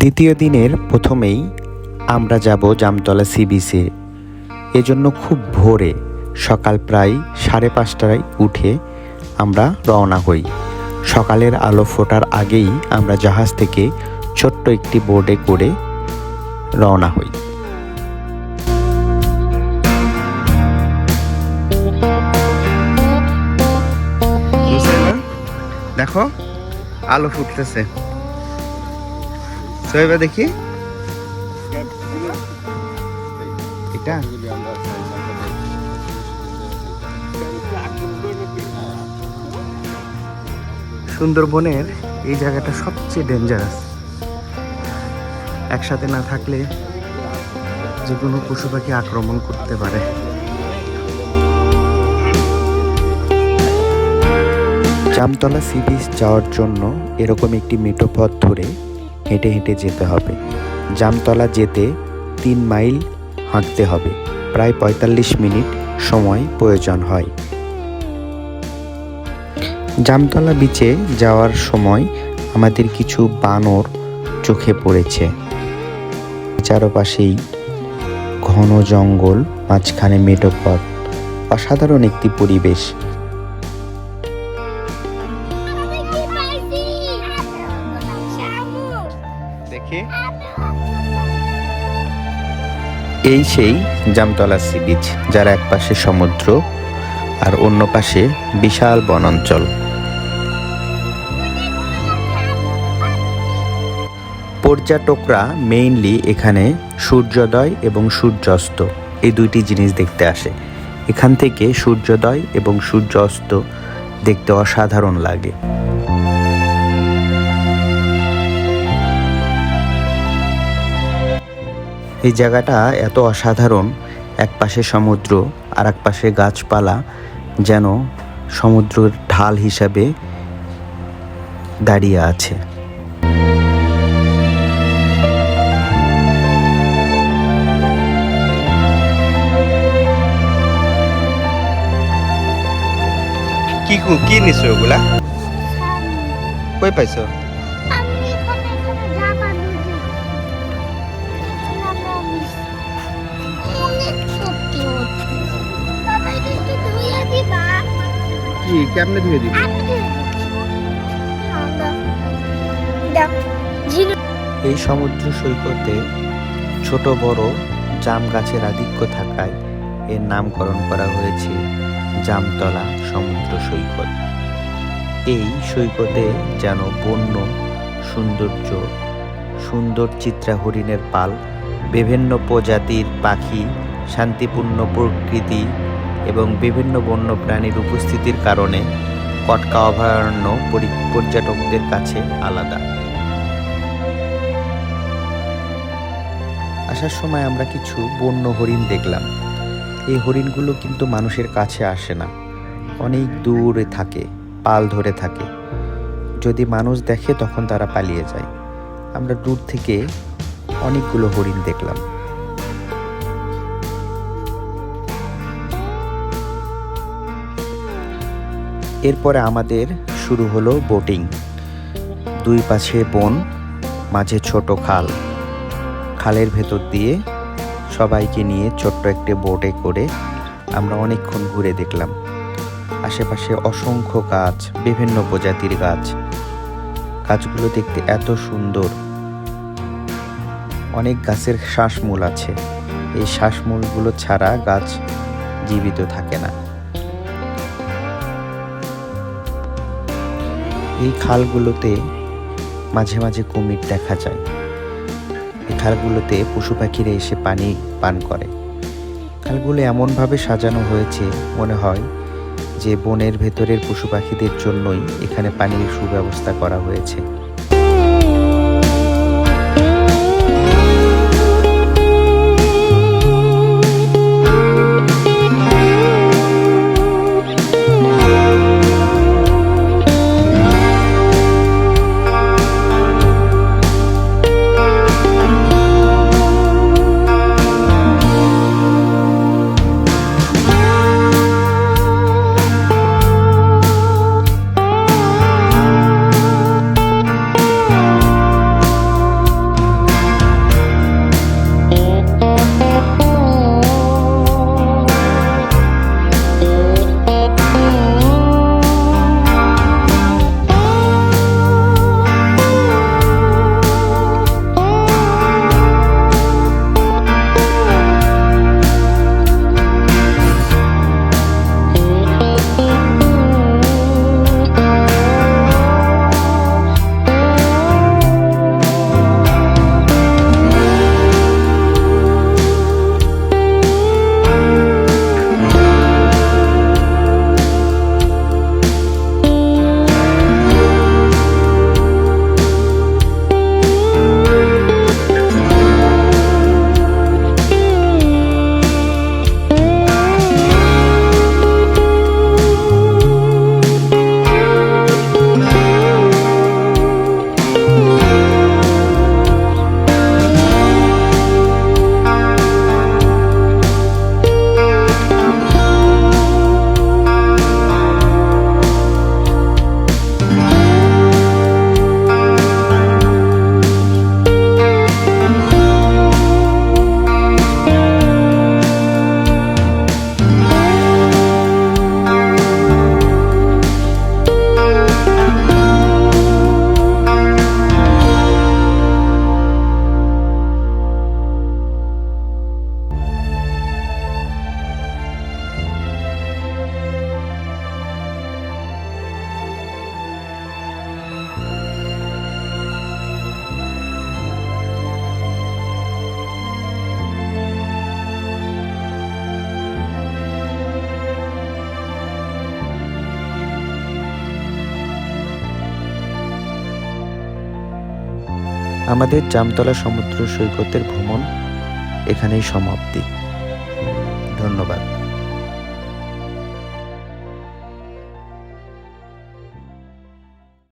দ্বিতীয় দিনের প্রথমেই আমরা যাব জামতলা সি বিচে এজন্য খুব ভোরে, সকাল প্রায় সাড়ে পাঁচটায় উঠে আমরা রওনা হই। সকালের আলো ফোটার আগেই আমরা জাহাজ থেকে ছোট্ট একটি বোর্ডে করে রওনা হই। দেখো, আলো ফুটতেছে। সোহেবা দেখি। এটা? সুন্দরবনের এই জায়গাটা সবচেয়ে ডেঞ্জারাস একসাথে না থাকলে যে কোনো পশু পাখি আক্রমণ করতে পারে। জামতলা সি বিচ যাওয়ার জন্য এরকম একটি মেটো পথ ধরে হেঁটে হেঁটে যেতে হবে। জামতলা যেতে তিন মাইল হাঁটতে হবে। প্রায় পঁয়তাল্লিশ মিনিট সময় প্রয়োজন হয়। জামতলা বিচে যাওয়ার সময় আমাদের কিছু বানর চোখে পড়েছে। চারপাশেই ঘন জঙ্গল, মাঝখানে মেটো পথ, অসাধারণ একটি পরিবেশ। এই সেই জামতলা সি বিচ, যার এক পাশে সমুদ্র আর অন্য পাশে বিশাল বনাঞ্চল। পর্যটকরা মেইনলি এখানে সূর্যোদয় এবং সূর্যাস্ত, এই দুইটি জিনিস দেখতে আসে। এখান থেকে সূর্যোদয় এবং সূর্যাস্ত দেখতে অসাধারণ লাগে। এই জায়গাটা এত অসাধারণ এক পাশে সমুদ্র আর এক পাশে গাছপালা যেন সমুদ্রের ঢাল হিসাবে দাঁড়িয়ে আছে। কি কি নিছো ওগুলা কই পাইছো? কেমনে ধুয়ে দিবি? এই সমুদ্র সৈকতে ছোট বড় জাম গাছের আধিক্য থাকায় এর নামকরণ করা হয়েছে জামতলা সমুদ্র সৈকত। এই সৈকতে যেন বন্য, সৌন্দর্য, সুন্দর চিত্রা হরিণের পাল, বিভিন্ন প্রজাতির পাখি, শান্তিপূর্ণ প্রকৃতি এবং বিভিন্ন বন্য প্রাণীর উপস্থিতির কারণে কটকা অভয়ারণ্য পরি- পর্যটকদের কাছে আলাদা। আসার সময় আমরা কিছু বন্য হরিণ দেখলাম। এই হরিণগুলো কিন্তু মানুষের কাছে আসে না। অনেক দূরে থাকে, পাল ধরে থাকে। যদি মানুষ দেখে তখন তারা পালিয়ে যায়। আমরা দূর থেকে অনেকগুলো হরিণ দেখলাম। এরপরে আমাদের শুরু হলো বোটিং। দুই পাশে বন, মাঝে ছোট খাল। খালের ভেতর দিয়ে সবাইকে নিয়ে ছোট্ট একটি বোটে করে আমরা অনেকক্ষণ ঘুরে দেখলাম। আশেপাশে অসংখ্য গাছ, বিভিন্ন প্রজাতির গাছ। গাছগুলো দেখতে এত সুন্দর। অনেক গাছের শ্বাসমূল আছে। এই শ্বাসমূলগুলো ছাড়া গাছ জীবিত থাকে না। এই খালগুলোতে মাঝে মাঝে কুমির দেখা যায়। এই খালগুলোতে পশু পাখিরা এসে পানি পান করে। খালগুলো এমনভাবে সাজানো হয়েছে, মনে হয় যে বনের ভেতরের পশু পাখিদের জন্যই এখানে পানির সুব্যবস্থা করা হয়েছে। আমাদের জামতলা সমুদ্র সৈকতের ভ্রমণ এখানেই সমাপ্তি। ধন্যবাদ।